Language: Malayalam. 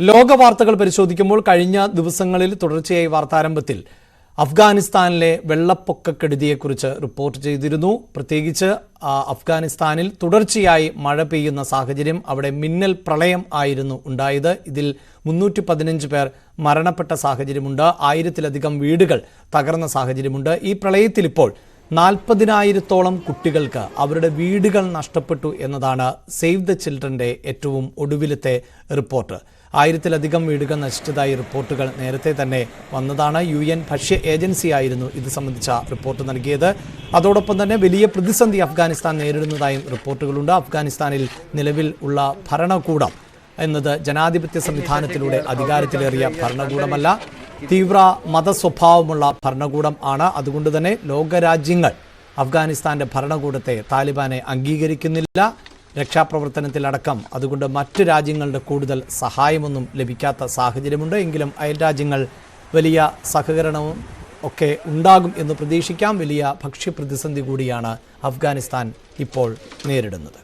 ലോക വാർത്തകൾ പരിശോധിക്കുമ്പോൾ കഴിഞ്ഞ ദിവസങ്ങളിൽ തുടർച്ചയായി വാർത്താരംഭത്തിൽ അഫ്ഗാനിസ്ഥാനിലെ വെള്ളപ്പൊക്കക്കെടുതിയെക്കുറിച്ച് റിപ്പോർട്ട് ചെയ്തിരുന്നു. പ്രത്യേകിച്ച് അഫ്ഗാനിസ്ഥാനിൽ തുടർച്ചയായി മഴ പെയ്യുന്ന സാഹചര്യം അവിടെ മിന്നൽ പ്രളയം ആയിരുന്നു ഉണ്ടായത്. ഇതിൽ മുന്നൂറ്റി പതിനഞ്ച് പേർ മരണപ്പെട്ട സാഹചര്യമുണ്ട്. ആയിരത്തിലധികം വീടുകൾ തകർന്ന സാഹചര്യമുണ്ട്. ഈ പ്രളയത്തിൽ ഇപ്പോൾ നാൽപ്പതിനായിരത്തോളം കുട്ടികൾക്ക് അവരുടെ വീടുകൾ നഷ്ടപ്പെട്ടു എന്നതാണ് സേവ് ദ ചിൽഡ്രന്റെ ഏറ്റവും ഒടുവിലത്തെ റിപ്പോർട്ട്. ആയിരത്തിലധികം വീടുകൾ നശിച്ചതായി റിപ്പോർട്ടുകൾ നേരത്തെ തന്നെ വന്നതാണ്. യു എൻ ഭക്ഷ്യ ഏജൻസി ആയിരുന്നു ഇത് സംബന്ധിച്ച റിപ്പോർട്ട് നൽകിയത്. അതോടൊപ്പം തന്നെ വലിയ പ്രതിസന്ധി അഫ്ഗാനിസ്ഥാൻ നേരിടുന്നതായും റിപ്പോർട്ടുകളുണ്ട്. അഫ്ഗാനിസ്ഥാനിൽ നിലവിൽ ഉള്ള ഭരണകൂടം എന്നത് ജനാധിപത്യ സംവിധാനത്തിലൂടെ അധികാരത്തിലേറിയ ഭരണകൂടമല്ല. തീവ്ര മതസ്വഭാവമുള്ള ഭരണകൂടം ആണ്. അതുകൊണ്ട് തന്നെ ലോകരാജ്യങ്ങൾ അഫ്ഗാനിസ്ഥാന്റെ ഭരണകൂടത്തെ താലിബാനെ അംഗീകരിക്കുന്നില്ല. രക്ഷാപ്രവർത്തനത്തിലടക്കം അതുകൊണ്ട് മറ്റ് രാജ്യങ്ങളുടെ കൂടുതൽ സഹായമൊന്നും ലഭിക്കാത്ത സാഹചര്യമുണ്ട്. എങ്കിലും അയൽ രാജ്യങ്ങൾ വലിയ സഹകരണവും ഒക്കെ ഉണ്ടാകും എന്ന് പ്രതീക്ഷിക്കാം. വലിയ ഭക്ഷ്യപ്രതിസന്ധി കൂടിയാണ് അഫ്ഗാനിസ്ഥാൻ ഇപ്പോൾ നേരിടുന്നത്.